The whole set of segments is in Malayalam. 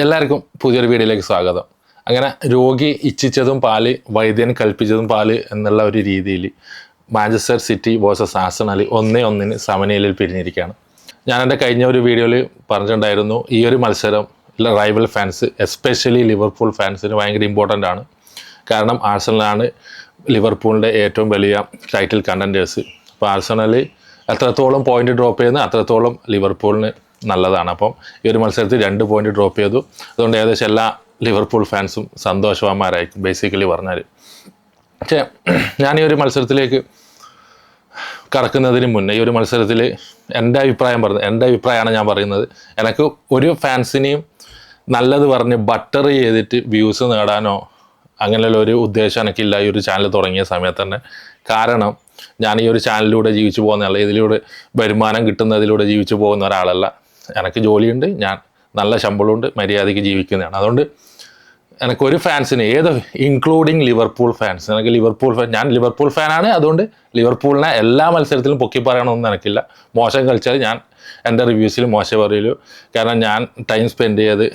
എല്ലാവർക്കും പുതിയൊരു വീഡിയോയിലേക്ക് സ്വാഗതം. അങ്ങനെ രോഗി ഇച്ഛിച്ചതും പാൽ വൈദ്യൻ കൽപ്പിച്ചതും പാൽ എന്നുള്ള ഒരു രീതിയിൽ മാഞ്ചസ്റ്റർ സിറ്റി വേഴ്സസ് ആസണൽ ഒന്നേ ഒന്നിന് സമനിലയിൽ പിരിഞ്ഞിരിക്കുകയാണ്. ഞാൻ എന്റെ കഴിഞ്ഞ ഒരു വീഡിയോയിൽ പറഞ്ഞിട്ടുണ്ടായിരുന്നു ഈ ഒരു മത്സരം റൈവൽ ഫാൻസ് എസ്പെഷ്യലി ലിവർപൂൾ ഫാൻസിന് ഭയങ്കര ഇമ്പോർട്ടന്റ് ആണ്. കാരണം ആഴ്സണലാണ് ലിവർപൂളിന്റെ ഏറ്റവും വലിയ ടൈറ്റിൽ കണ്ടന്റേഴ്സ് അപ്പോൾ ആഴ്സണൽ എത്രത്തോളം പോയിന്റ് ഡ്രോപ്പ് ചെയ്യുന്നു അത്രത്തോളം ലിവർപൂളിന് നല്ലതാണ്. അപ്പം ഈ ഒരു മത്സരത്തിൽ രണ്ട് പോയിന്റ് ഡ്രോപ്പ് ചെയ്തു. അതുകൊണ്ട് ഏകദേശം എല്ലാ ലിവർപൂൾ ഫാൻസും സന്തോഷവാന്മാരായി ബേസിക്കലി പറഞ്ഞാൽ പക്ഷേ ഞാൻ ഈ ഒരു മത്സരത്തിലേക്ക് കടക്കുന്നതിന് മുന്നേ ഈ ഒരു മത്സരത്തിൽ എന്റെ അഭിപ്രായം പറഞ്ഞു എന്റെ അഭിപ്രായമാണ് ഞാൻ പറയുന്നത്. എനിക്ക് ഒരു ഫാൻസിനെയും നല്ലത് പറഞ്ഞ് ബട്ടർ ചെയ്തിട്ട് വ്യൂസ് നേടാനോ അങ്ങനെയുള്ള ഒരു ഉദ്ദേശം എനിക്കില്ല ഈ ഒരു ചാനൽ തുടങ്ങിയ സമയത്ത് തന്നെ. കാരണം ഞാൻ ഈ ഒരു ചാനലിലൂടെ ജീവിച്ചു പോകുന്നതല്ല ഇതിലൂടെ വരുമാനം കിട്ടുന്നതിലൂടെ ജീവിച്ചു പോകുന്ന ഒരാളല്ല. എനിക്ക് ജോലിയുണ്ട് ഞാൻ നല്ല ശമ്പളമുണ്ട് മര്യാദയ്ക്ക് ജീവിക്കുന്നതാണ്. അതുകൊണ്ട് എനിക്കൊരു ഫാൻസിന് ഏത് ഇൻക്ലൂഡിങ് ലിവർപൂൾ ഫാൻസ് എനിക്ക് ലിവർപൂൾ ഫാൻ ഞാൻ ലിവർപൂൾ ഫാനാണ് അതുകൊണ്ട് ലിവർപൂളിനെ എല്ലാ മത്സരത്തിലും പൊക്കി പറയണമെന്ന് എനിക്കില്ല. മോശം കളിച്ചാൽ ഞാൻ എന്റെ റിവ്യൂസിൽ മോശം പറയലു. കാരണം ഞാൻ ടൈം സ്പെൻഡ് ചെയ്ത്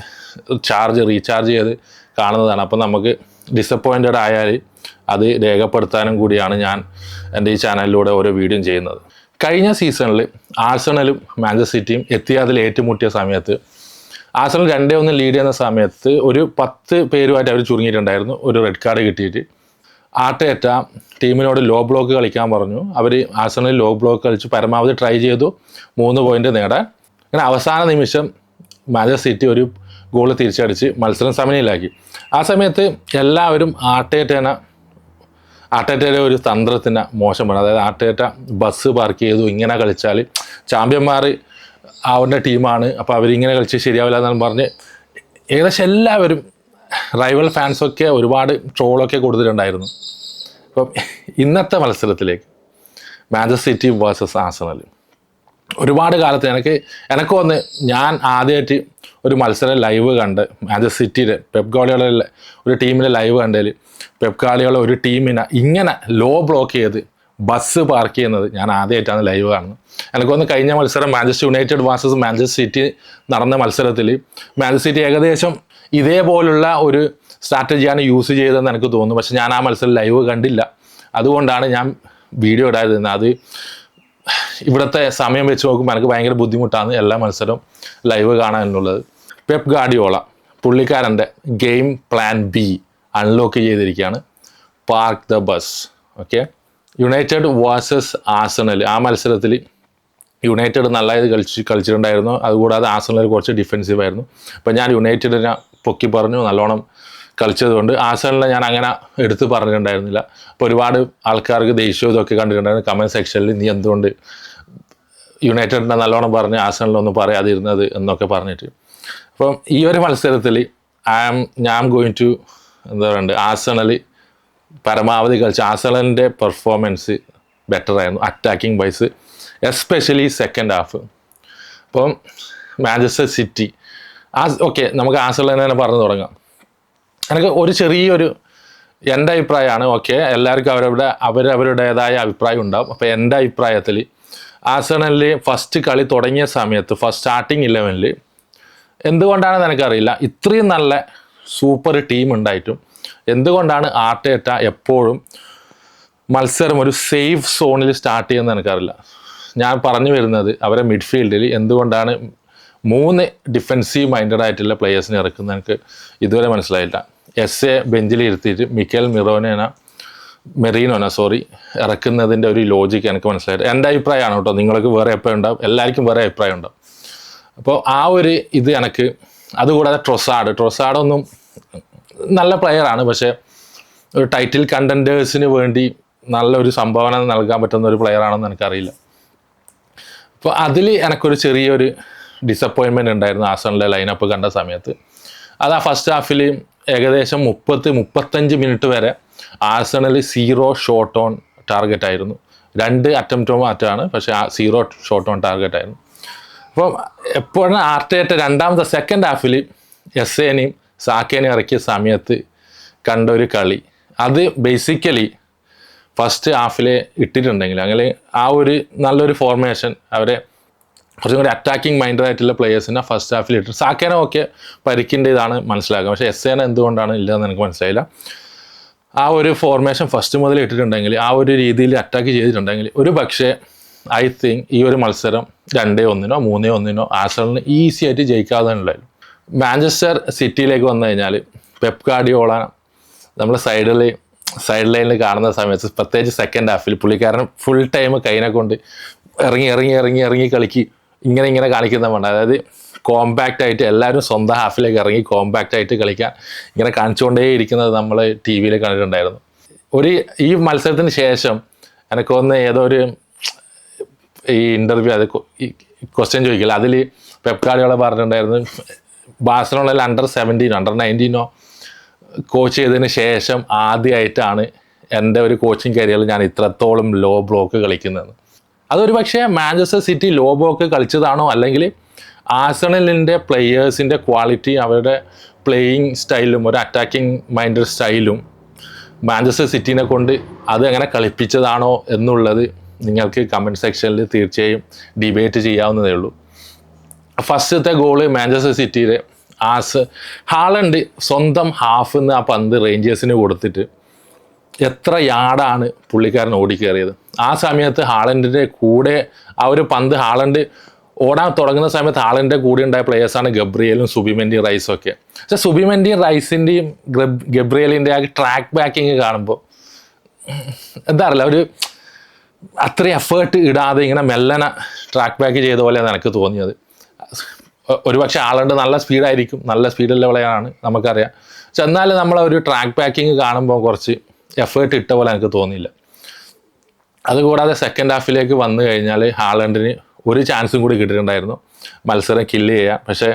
ചാർജ് റീചാർജ് ചെയ്ത് കാണുന്നതാണ്. അപ്പം നമുക്ക് ഡിസപ്പോയിന്റഡ് ആയാൽ അത് രേഖപ്പെടുത്താനും കൂടിയാണ് ഞാൻ എന്റെ ഈ ചാനലിലൂടെ ഓരോ വീഡിയോയും ചെയ്യുന്നത്. കഴിഞ്ഞ സീസണിൽ ആഴ്സണലും മാഞ്ചസ്റ്റർ സിറ്റിയും എത്തിയാതിൽ ഏറ്റുമുട്ടിയ സമയത്ത് ആഴ്സണൽ രണ്ടേ ഒന്ന് ലീഡ് ചെയ്യുന്ന സമയത്ത് ഒരു പത്ത് പേരുമായിട്ട് അവർ ചുരുങ്ങിയിട്ടുണ്ടായിരുന്നു. ഒരു റെഡ് കാർഡ് കിട്ടിയിട്ട്. ആട്ടേറ്റ ടീമിനോട് ലോ ബ്ലോക്ക് കളിക്കാൻ പറഞ്ഞു. അവർ ആഴ്സണലിൽ ലോ ബ്ലോക്ക് കളിച്ച് പരമാവധി ട്രൈ ചെയ്തു. മൂന്ന് പോയിന്റ് നേടാൻ. അങ്ങനെ അവസാന നിമിഷം മാഞ്ചസ്റ്റർ സിറ്റി ഒരു ഗോൾ തിരിച്ചടിച്ച് മത്സരം സമനിലാക്കി ആ സമയത്ത് എല്ലാവരും ആട്ടേറ്റേനെ ആട്ടേറ്റയുടെ ഒരു തന്ത്രത്തിന് മോശമാണ്. അതായത് ആട്ടേറ്റ ബസ് പാർക്ക് ചെയ്തു ഇങ്ങനെ കളിച്ചാൽ ചാമ്പ്യന്മാർ അവരുടെ ടീമാണ് അപ്പോൾ അവരിങ്ങനെ കളിച്ച് ശരിയാവില്ല എന്നാണ് പറഞ്ഞ് ഏകദേശം എല്ലാവരും റൈവൽ ഫാൻസൊക്കെ ഒരുപാട് ട്രോളൊക്കെ കൊടുത്തിട്ടുണ്ടായിരുന്നു. അപ്പം ഇന്നത്തെ മത്സരത്തിലേക്ക് മാഞ്ചസ്റ്റർ സിറ്റി വേഴ്സസ് ആസണൽ ഒരുപാട് കാലത്ത് എനിക്ക് എനിക്ക് വന്ന് ഞാൻ ആദ്യമായിട്ട് ഒരു മത്സരം ലൈവ് കണ്ട് മാഞ്ചസ്റ്റർ സിറ്റിയിലെ പെപ് ഗോളിയുള്ള ഒരു ടീമിന്റെ ലൈവ് കണ്ടതിൽ പെപ് ഗാളികളെ ഒരു ടീമിനെ ഇങ്ങനെ ലോ ബ്ലോക്ക് ചെയ്ത് ബസ് പാർക്ക് ചെയ്യുന്നത് ഞാൻ ആദ്യമായിട്ടാണ് ലൈവ് കാണുന്നത്. എനിക്കൊന്ന് കഴിഞ്ഞ മത്സരം Manchester United versus Manchester City നടന്ന മത്സരത്തിൽ മാഞ്ചസ്റ്റർ സിറ്റി ഏകദേശം ഇതേപോലുള്ള ഒരു സ്ട്രാറ്റജിയാണ് യൂസ് ചെയ്തതെന്ന് എനിക്ക് തോന്നുന്നു. പക്ഷേ ഞാൻ ആ മത്സരം ലൈവ് കണ്ടില്ല. അതുകൊണ്ടാണ് ഞാൻ വീഡിയോ ഇടാതിരുന്നത്. അത് ഇവിടുത്തെ സമയം വെച്ച് നോക്കുമ്പോൾ എനിക്ക് ഭയങ്കര ബുദ്ധിമുട്ടാണ് എല്ലാ മത്സരവും ലൈവ് കാണാൻ എന്നുള്ളത്. പെപ് ഗാഡിയോള പുള്ളിക്കാരന്റെ ഗെയിം പ്ലാൻ ബി അൺലോക്ക് ചെയ്തിരിക്കുകയാണ്. Park the bus okay United versus Arsenal ആ മത്സരത്തിൽ യുണൈറ്റഡ് നല്ലതായത് കളിച്ച് കളിച്ചിട്ടുണ്ടായിരുന്നു. അതുകൂടാതെ ആസണൽ കുറച്ച് ഡിഫെൻസീവ് ആയിരുന്നു. അപ്പം ഞാൻ യുണൈറ്റഡിനെ പൊക്കി പറഞ്ഞു. നല്ലോണം കളിച്ചതുകൊണ്ട് ആസണലിനെ ഞാൻ അങ്ങനെ എടുത്ത് പറഞ്ഞിട്ടുണ്ടായിരുന്നില്ല. അപ്പോൾ ഒരുപാട് ആൾക്കാർക്ക് ദേഷ്യവും ഇതൊക്കെ കണ്ടിട്ടുണ്ടായിരുന്നു. കമന്റ് സെക്ഷനിൽ നീ എന്തുകൊണ്ട് യുണൈറ്റഡിനെ നല്ലോണം പറഞ്ഞ് ആസണലൊന്നും പറയാതിരുന്നത് എന്നൊക്കെ പറഞ്ഞിട്ട്. അപ്പം ഈ ഒരു മത്സരത്തിൽ ഐ ആം ഞാൻ ഗോയിങ് ടു എന്താ പറയുക ആസണൽ പരമാവധി കളിച്ച ആസണലിന്റെ പെർഫോമൻസ് ബെറ്റർ ആയിരുന്നു. Attacking wise especially second half അപ്പം മാഞ്ചസ്റ്റർ സിറ്റി ആ ഓക്കെ നമുക്ക് ആസണലിനെ തന്നെ പറഞ്ഞു തുടങ്ങാം. എനിക്ക് ഒരു ചെറിയൊരു എന്റെ അഭിപ്രായമാണ് ഓക്കെ എല്ലാവർക്കും അവരവരുടെ അവരവരുടേതായ അഭിപ്രായം ഉണ്ടാവും. അപ്പോൾ എന്റെ അഭിപ്രായത്തിൽ ആസണലിൽ ഫസ്റ്റ് കളി തുടങ്ങിയ സമയത്ത് ഫസ്റ്റ് സ്റ്റാർട്ടിങ് ഇലവനിൽ എന്തുകൊണ്ടാണെന്ന് എനിക്കറിയില്ല. ഇത്രയും നല്ല സൂപ്പർ ടീം ഉണ്ടായിട്ടും എന്തുകൊണ്ടാണ് ആർട്ടേറ്റ എപ്പോഴും മത്സരം ഒരു സേഫ് സോണിൽ സ്റ്റാർട്ട് ചെയ്യുന്നത് എനിക്കറിയില്ല. ഞാൻ പറഞ്ഞു വരുന്നത് അവരെ മിഡ്ഫീൽഡിൽ എന്തുകൊണ്ടാണ് മൂന്ന് ഡിഫെൻസീവ് മൈൻഡഡ് ആയിട്ടുള്ള പ്ലേയേഴ്സിനെ ഇറക്കുന്നത് എനിക്ക് ഇതുവരെ മനസ്സിലായില്ല. എസ് എ ബെഞ്ചിൽ ഇരുത്തിയിട്ട് മിക്കൽ മിറോനേന മെറീനോന സോറി ഇറക്കുന്നതിന്റെ ഒരു ലോജിക്ക് എനിക്ക് മനസ്സിലായിട്ട് എന്റെ അഭിപ്രായമാണ് കേട്ടോ. നിങ്ങൾക്ക് വേറെ അഭിപ്രായം ഉണ്ടാവും. എല്ലാവർക്കും വേറെ അഭിപ്രായം ഉണ്ടാവും. അപ്പോൾ ആ ഒരു ഇത് എനിക്ക് അതുകൂടാതെ ട്രൊസാഡ് ട്രൊസാഡൊന്നും നല്ല പ്ലെയറാണ് പക്ഷേ ഒരു ടൈറ്റിൽ കണ്ടന്റേഴ്സിന് വേണ്ടി നല്ലൊരു സംഭാവന നൽകാൻ പറ്റുന്ന ഒരു പ്ലെയറാണെന്ന് എനിക്കറിയില്ല. അപ്പോൾ അതിൽ എനിക്കൊരു ചെറിയൊരു ഡിസപ്പോയിൻമെന്റ് ഉണ്ടായിരുന്നു ആസണിലെ ലൈനപ്പ് കണ്ട സമയത്ത്. അത് ആ ഫസ്റ്റ് ഹാഫിൽ ഏകദേശം മുപ്പത്ത് മുപ്പത്തഞ്ച് മിനിറ്റ് വരെ Arsenal zero shot on target ആയിരുന്നു. രണ്ട് അറ്റംപ്റ്റോ മാറ്റാണ് പക്ഷേ ആ സീറോ ഷോട്ട് ഓൺ ടാർഗറ്റ് ആയിരുന്നു. അപ്പം എപ്പോഴും ആർട്ടേറ്റ രണ്ടാമത്തെ സെക്കൻഡ് ഹാഫിൽ എസ് എനെയും സാക്കേനെയും ഇറക്കിയ സമയത്ത് കണ്ട ഒരു കളി. അത് ബേസിക്കലി ഫസ്റ്റ് ഹാഫിൽ ഇട്ടിട്ടുണ്ടെങ്കിൽ അങ്ങനെ ആ ഒരു നല്ലൊരു ഫോർമേഷൻ അവരെ കുറച്ചും കൂടി അറ്റാക്കിംഗ് മൈൻഡഡ് ആയിട്ടുള്ള പ്ലേയേഴ്സിനെ ഫസ്റ്റ് ഹാഫിൽ ഇട്ടു. സാക്കേന ഒക്കെ പരിക്കിന്റെ ഇതാണ് മനസ്സിലാക്കുക. പക്ഷേ എസ് എന എന്തുകൊണ്ടാണ് ഇല്ലയെന്ന് എനിക്ക് മനസ്സിലായില്ല. ആ ഒരു ഫോർമേഷൻ ഫസ്റ്റ് മുതൽ ഇട്ടിട്ടുണ്ടെങ്കിൽ ആ ഒരു രീതിയിൽ അറ്റാക്ക് ചെയ്തിട്ടുണ്ടെങ്കിൽ ഒരു പക്ഷേ ഐ തിങ്ക് ഈ ഒരു മത്സരം രണ്ടേ ഒന്നിനോ മൂന്നേ ഒന്നിനോ ആസലിന് ഈസി ആയിട്ട് ജയിക്കാതെ ഉണ്ടായിരുന്നു. മാഞ്ചസ്റ്റർ സിറ്റിയിലേക്ക് വന്നു കഴിഞ്ഞാൽ പെപ് കാർഡിയോള നമ്മൾ സൈഡിൽ സൈഡ് ലൈനിൽ കാണുന്ന സമയത്ത് പ്രത്യേകിച്ച് സെക്കൻഡ് ഹാഫിൽ പുള്ളിക്കാരൻ ഫുൾ ടൈം കൈനെ കൊണ്ട് ഇറങ്ങി ഇറങ്ങി ഇറങ്ങി ഇറങ്ങി കളിക്ക് ഇങ്ങനെ ഇങ്ങനെ കാണിക്കുന്ന വേണ്ട അതായത് കോമ്പാക്റ്റ് ആയിട്ട് എല്ലാവരും സ്വന്തം ഹാഫിലേക്ക് ഇറങ്ങി കോമ്പാക്റ്റ് ആയിട്ട് കളിക്കാൻ ഇങ്ങനെ കാണിച്ചുകൊണ്ടേ ഇരിക്കുന്നത് നമ്മൾ ടി വിയിൽ കണ്ടിട്ടുണ്ടായിരുന്നു. ഒരു ഈ മത്സരത്തിന് ശേഷം എനിക്ക് തോന്നുന്നു ഏതോ ഒരു ഈ ഇന്റർവ്യൂ അത് ക്വസ്റ്റ്യൻ ചോദിക്കില്ല. അതിൽ പെപ്കാർഡിയോളെ പറഞ്ഞിട്ടുണ്ടായിരുന്നു ബാഴ്സലോണയിൽ അണ്ടർ സെവന്റീനോ അണ്ടർ നയന്റീനോ കോച്ച് ചെയ്തതിന് ശേഷം ആദ്യമായിട്ടാണ് എന്റെ ഒരു കോച്ചിങ് കരിയറിൽ ഞാൻ ഇത്രത്തോളം ലോ ബ്ലോക്ക് കളിക്കുന്നത്. അതൊരു പക്ഷേ മാഞ്ചസ്റ്റർ സിറ്റി ലോബോക്ക് കളിച്ചതാണോ? അല്ലെങ്കിൽ ആസണലിന്റെ പ്ലെയേഴ്സിന്റെ ക്വാളിറ്റി അവരുടെ പ്ലേയിങ് സ്റ്റൈലും ഒരു അറ്റാക്കിംഗ് മൈൻഡ് സ്റ്റൈലും മാഞ്ചസ്റ്റർ സിറ്റീനെ കൊണ്ട് അത് എങ്ങനെ കളിപ്പിച്ചതാണോ എന്നുള്ളത് നിങ്ങൾക്ക് കമന്റ് സെക്ഷനിൽ തീർച്ചയായും ഡിബേറ്റ് ചെയ്യാവുന്നതേ ഉള്ളൂ. ഫസ്റ്റത്തെ ഗോൾ മാഞ്ചസ്റ്റർ സിറ്റിയിലെ ആസ് ഹാളണ്ട് സ്വന്തം ഹാഫ് നിന്ന് ആ പന്ത് റേഞ്ചേഴ്സിന് കൊടുത്തിട്ട് എത്ര യാർഡാണ് പുള്ളിക്കാരൻ ഓടിക്കേറിയത്? ആ സമയത്ത് ഹാളൻഡിന്റെ കൂടെ ആ ഒരു പന്ത് ഹാളൻഡ് ഓടാൻ തുടങ്ങുന്ന സമയത്ത് ഹാളന്റെ കൂടെ ഉണ്ടായ പ്ലേയേഴ്സാണ് ഗബ്രിയലും സുബിമെന്റി റൈസും ഒക്കെ. പക്ഷെ സുബിമെന്റി റൈസിന്റെയും ഗബ്രിയലിന്റെ ആ ട്രാക്ക് ബാക്കിങ് കാണുമ്പോൾ എന്താ അറിയില്ല ഒരു അത്രയും എഫേർട്ട് ഇടാതെ ഇങ്ങനെ മെല്ലനെ ട്രാക്ക് ബാക്ക് ചെയ്ത പോലെയാണ് എനിക്ക് തോന്നിയത്. ഒരുപക്ഷെ ആളുണ്ട് നല്ല സ്പീഡായിരിക്കും നല്ല സ്പീഡുള്ള വിളയാണ് നമുക്കറിയാം. പക്ഷെ എന്നാലും നമ്മൾ ട്രാക്ക് ബാക്കിങ് കാണുമ്പോൾ കുറച്ച് എഫേർട്ട് ഇട്ട പോലെ എനിക്ക് തോന്നിയില്ല. അതുകൂടാതെ സെക്കൻഡ് ഹാഫിലേക്ക് വന്നു കഴിഞ്ഞാൽ ഹാളണ്ടിന് ഒരു ചാൻസും കൂടി കിട്ടിയിട്ടുണ്ടായിരുന്നു. മത്സരം കില്ല് ചെയ്യാൻ. പക്ഷേ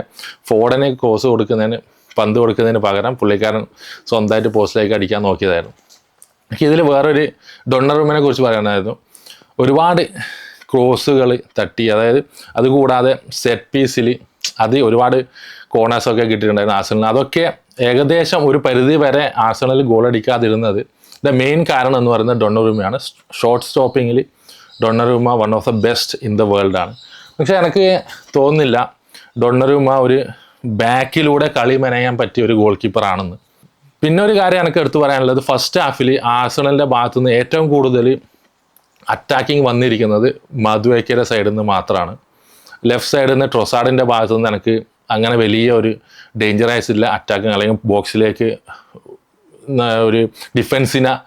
ഫോർഡനെ കോസ് കൊടുക്കുന്നതിന് പന്ത് കൊടുക്കുന്നതിന് പകരം പുള്ളിക്കാരൻ സ്വന്തമായിട്ട് പോസ്റ്റിലേക്ക് അടിക്കാൻ നോക്കിയതായിരുന്നു. എനിക്ക് ഇതിൽ വേറൊരു ഡൊണ്ണറൂമിനെ കുറിച്ച് പറയാനായിരുന്നു. ഒരുപാട് ക്രോസുകൾ തട്ടി. അതായത് അതുകൂടാതെ സെറ്റ് പീസിൽ അത് ഒരുപാട് കോർണേഴ്സൊക്കെ കിട്ടിയിട്ടുണ്ടായിരുന്നു ആസണലിന് അതൊക്കെ ഏകദേശം ഒരു പരിധി വരെ ആസണൽ ഗോൾ അടിക്കാതിരുന്നത് ദ മെയിൻ കാരണം എന്ന് പറയുന്നത് ഡൊണ്ണറൂമയാണ് short സ്റ്റോപ്പിങ്ങിൽ Donnarumma one of the best in the ആണ്. പക്ഷേ എനിക്ക് തോന്നുന്നില്ല ഡൊണ്ണറൂമ ഒരു ബാക്കിലൂടെ കളി മെനയാൻ പറ്റിയ ഒരു ഗോൾ കീപ്പർ ആണെന്ന്. പിന്നെ ഒരു കാര്യം എനിക്ക് എടുത്തു പറയാനുള്ളത് ഫസ്റ്റ് ഹാഫിൽ ആഴ്സണലിന്റെ ഭാഗത്തു നിന്ന് ഏറ്റവും കൂടുതൽ അറ്റാക്കിംഗ് വന്നിരിക്കുന്നത് മധുവയ്ക്കയുടെ സൈഡിൽ നിന്ന് മാത്രമാണ് ലെഫ്റ്റ് സൈഡിൽ നിന്ന് ട്രൊസാഡിന്റെ ഭാഗത്തു നിന്ന് എനിക്ക് അങ്ങനെ വലിയ ഒരു ഡേഞ്ചറൈസ് ഇല്ല അറ്റാക്കിങ് അല്ലെങ്കിൽ ബോക്സിലേക്ക് ഒരു ഡിഫൻസിന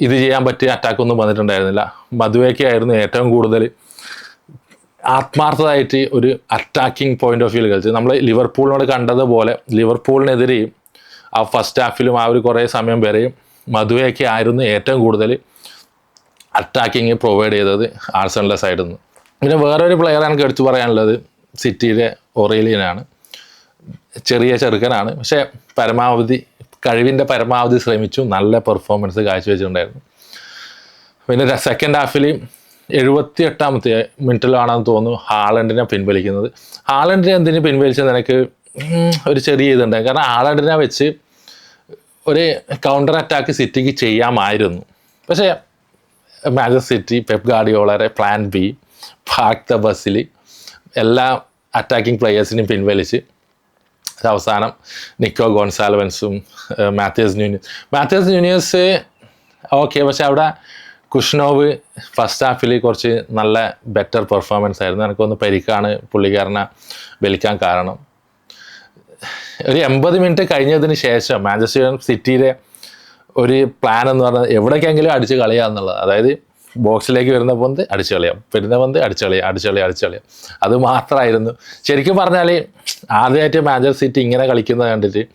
ഇത് ചെയ്യാൻ പറ്റിയ അറ്റാക്കൊന്നും വന്നിട്ടുണ്ടായിരുന്നില്ല. മധുവയ്ക്കായിരുന്നു ഏറ്റവും കൂടുതൽ ആത്മാർത്ഥമായിട്ട് ഒരു അറ്റാക്കിംഗ് പോയിന്റ് ഓഫ് വ്യൂവിൽ കളിച്ചത്. നമ്മൾ ലിവർപൂളിനോട് കണ്ടതുപോലെ ലിവർപൂളിനെതിരെയും ആ ഫസ്റ്റ് ഹാഫിലും ആ ഒരു കുറേ സമയം വരെയും മധുവയൊക്കെ ആയിരുന്നു ഏറ്റവും കൂടുതൽ അറ്റാക്കിങ് പ്രൊവൈഡ് ചെയ്തത് ആഴ്സണലിന്റെ സൈഡിൽ നിന്ന് പിന്നെ വേറൊരു പ്ലെയർ എനിക്ക് എടുത്തു പറയാനുള്ളത്. സിറ്റിയിലെ ഒറേലിയനാണ്. ചെറിയ ചെറുക്കനാണ്. പക്ഷേ പരമാവധി കഴിവിന്റെ പരമാവധി ശ്രമിച്ചു. നല്ല പെർഫോമൻസ് കാഴ്ചവെച്ചിട്ടുണ്ടായിരുന്നു. പിന്നെ സെക്കൻഡ് ഹാഫിൽ എഴുപത്തി എട്ടാമത്തെ മിനിറ്റിലാണെന്ന് തോന്നുന്നു ഹാളണ്ടിനെ പിൻവലിക്കുന്നത്. ഹാളണ്ടിനെ എന്തിനു പിൻവലിച്ചത് എനിക്ക് ഒരു ചെറിയ ഇതുണ്ട്. കാരണം ഹാളണ്ടിനെ വെച്ച് ഒരു കൗണ്ടർ അറ്റാക്ക് സിറ്റിക്ക് ചെയ്യാമായിരുന്നു. പക്ഷേ മാഞ്ചസ്റ്റർ സിറ്റി പെപ് ഗാർഡിയോളറെ പ്ലാൻ ബി പാക് ദ എല്ലാ അറ്റാക്കിംഗ് പ്ലെയേഴ്സിനെയും പിൻവലിച്ച് അവസാനം Nico ഗോൺസാലവൻസും Matheus Nunes. Matheus Nunes okay പക്ഷെ അവിടെ കുഷ്നോവ് ഫസ്റ്റ് ഹാഫിൽ കുറച്ച് നല്ല ബെറ്റർ പെർഫോമൻസ് ആയിരുന്നു. എനിക്കൊന്ന് പരിക്കാണ് പുള്ളിക്കാരനെ വലിക്കാൻ കാരണം. ഒരു എൺപത് മിനിറ്റ് കഴിഞ്ഞതിന് ശേഷം മാഞ്ചസ്റ്റർ സിറ്റിയിലെ ഒരു പ്ലാൻ എന്ന് പറഞ്ഞാൽ എവിടേക്കെങ്കിലും അടിച്ച് കളിയാന്നുള്ളത് അതായത് ബോക്സിലേക്ക് വരുന്ന പന്ത് അടിച്ചു കളയാം. വരുന്ന പന്ത് അടിച്ചു കളയാം അടിച്ചു കളയാം അടിച്ചു കളയാം. അത് മാത്രമായിരുന്നു. ശരിക്കും പറഞ്ഞാൽ ആദ്യമായിട്ട് മാഞ്ചസ്റ്റർ സിറ്റി ഇങ്ങനെ കളിക്കുന്നത് കണ്ടിട്ട്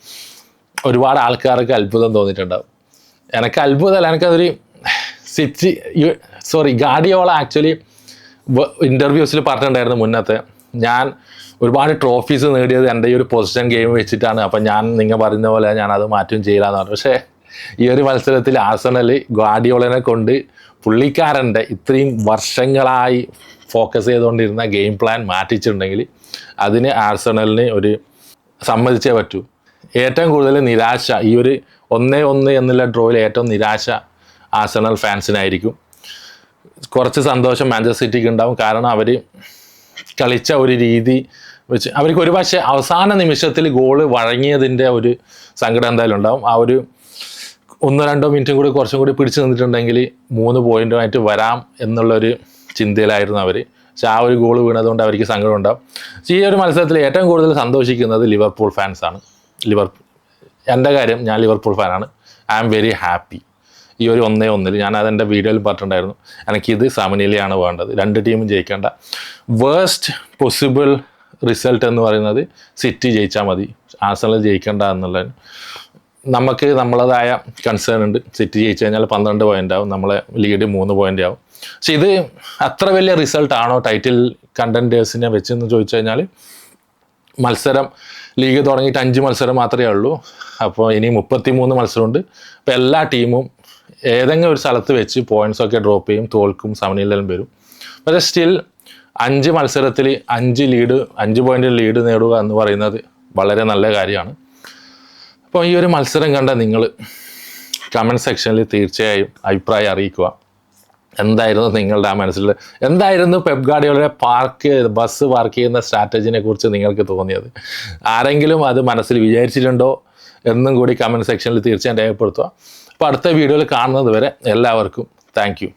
ഒരുപാട് ആൾക്കാർക്ക് അത്ഭുതം തോന്നിയിട്ടുണ്ടാവും. എനിക്ക് അത്ഭുതമല്ല എനിക്കതൊരു സിറ്റി സോറി ഗാഡിയോള ആക്ച്വലി ഇന്റർവ്യൂസിൽ പറഞ്ഞിട്ടുണ്ടായിരുന്നു മുന്നത്തെ. ഞാൻ ഒരുപാട് ട്രോഫീസ് നേടിയത് എന്റെ ഈ ഒരു പൊസിഷൻ ഗെയിം വെച്ചിട്ടാണ്. അപ്പം ഞാൻ നിങ്ങൾ പറയുന്ന പോലെ ഞാൻ അത് മാറ്റം ചെയ്യില്ലാന്ന് പറഞ്ഞു. പക്ഷേ ഈ ഒരു മത്സരത്തിൽ ആസണൽ ഗാഡിയോളനെ കൊണ്ട് പുള്ളിക്കാരന്റെ ഇത്രയും വർഷങ്ങളായി ഫോക്കസ് ചെയ്തുകൊണ്ടിരുന്ന ഗെയിം പ്ലാൻ മാറ്റിച്ചിട്ടുണ്ടെങ്കിൽ അതിന് ആഴ്സണലിന് ഒരു സമ്മതിച്ചേ പറ്റൂ. ഏറ്റവും കൂടുതൽ നിരാശ ഈ ഒരു ഒന്നേ ഒന്ന് എന്നുള്ള ഡ്രോയിൽ ഏറ്റവും നിരാശ ആർസണൽ ഫാൻസിനായിരിക്കും കുറച്ച് സന്തോഷം മാഞ്ചസ്റ്റർ സിറ്റിക്ക് ഉണ്ടാവും. കാരണം അവർ കളിച്ച ഒരു രീതി വെച്ച് അവർക്ക് ഒരു പക്ഷേ അവസാന നിമിഷത്തിൽ ഗോൾ വഴങ്ങിയതിന്റെ ഒരു സങ്കടം എന്തായാലും ഉണ്ടാവും. ആ ഒരു ഒന്നോ രണ്ടോ മിനിറ്റും കൂടി കുറച്ചും കൂടി പിടിച്ചു നിന്നിട്ടുണ്ടെങ്കിൽ മൂന്ന് പോയിന്റുമായിട്ട് വരാം എന്നുള്ളൊരു ചിന്തയിലായിരുന്നു അവർ. പക്ഷെ ആ ഒരു ഗോൾ വീണതുകൊണ്ട് അവർക്ക് സങ്കടം ഉണ്ടാവും. ഈ ഒരു മത്സരത്തിൽ ഏറ്റവും കൂടുതൽ സന്തോഷിക്കുന്നത് ലിവർപൂൾ ഫാൻസാണ് ലിവർ എന്റെ കാര്യം ഞാൻ ലിവർപൂൾ ഫാനാണ് ഐ ആം വെരി ഹാപ്പി ഈ ഒരു ഒന്നേ ഒന്നിൽ ഞാൻ അതെന്റെ വീഡിയോയിൽ പറഞ്ഞിട്ടുണ്ടായിരുന്നു. എനിക്കിത് സമനിലയാണ് വേണ്ടത്. രണ്ട് ടീമും ജയിക്കേണ്ട. വേസ്റ്റ് പോസിബിൾ റിസൾട്ട് എന്ന് പറയുന്നത് സിറ്റി ജയിച്ചാൽ മതി. ആസണൽ ജയിക്കേണ്ട എന്നുള്ളതിന്. നമുക്ക് നമ്മളതായ കൺസേൺ ഉണ്ട്. സിറ്റി ജയിച്ചു കഴിഞ്ഞാൽ പന്ത്രണ്ട് പോയിന്റ് ആവും. നമ്മളെ ലീഡ് മൂന്ന് പോയിന്റ് ആവും. പക്ഷെ ഇത് അത്ര വലിയ റിസൾട്ട് ആണോ ടൈറ്റിൽ കണ്ടന്റേഴ്സിനെ വെച്ചെന്ന് ചോദിച്ചു കഴിഞ്ഞാൽ മത്സരം ലീഗ് തുടങ്ങിയിട്ട് അഞ്ച് മത്സരം മാത്രമേ ഉള്ളൂ. അപ്പോൾ ഇനി മുപ്പത്തി മൂന്ന് മത്സരമുണ്ട്. അപ്പോൾ എല്ലാ ടീമും ഏതെങ്കിലും ഒരു സ്ഥലത്ത് വെച്ച് പോയിന്റ്സ് ഒക്കെ ഡ്രോപ്പ് ചെയ്യും. തോൽക്കും സമനിലെല്ലാം വരും. പക്ഷേ സ്റ്റിൽ അഞ്ച് മത്സരത്തിൽ അഞ്ച് ലീഡ് അഞ്ച് പോയിന്റ് ലീഡ് നേടുക എന്ന് പറയുന്നത് വളരെ നല്ല കാര്യമാണ്. അപ്പോൾ ഈ ഒരു മത്സരം കണ്ട നിങ്ങൾ കമന്റ് സെക്ഷനിൽ തീർച്ചയായും അഭിപ്രായം അറിയിക്കുക. എന്തായിരുന്നു നിങ്ങളുടെ ആ മനസ്സിൽ എന്തായിരുന്നു പെപ് ഗാഡിയോടെ പാർക്ക് ബസ് പാർക്ക് ചെയ്യുന്ന സ്ട്രാറ്റജിനെ കുറിച്ച് നിങ്ങൾക്ക് തോന്നിയത്? ആരെങ്കിലും അത് മനസ്സിൽ വിചാരിച്ചിട്ടുണ്ടോ എന്നും കൂടി കമന്റ് സെക്ഷനിൽ തീർച്ചയായും രേഖപ്പെടുത്തുക. അപ്പോൾ അടുത്ത വീഡിയോയിൽ കാണുന്നത് വരെ എല്ലാവർക്കും താങ്ക്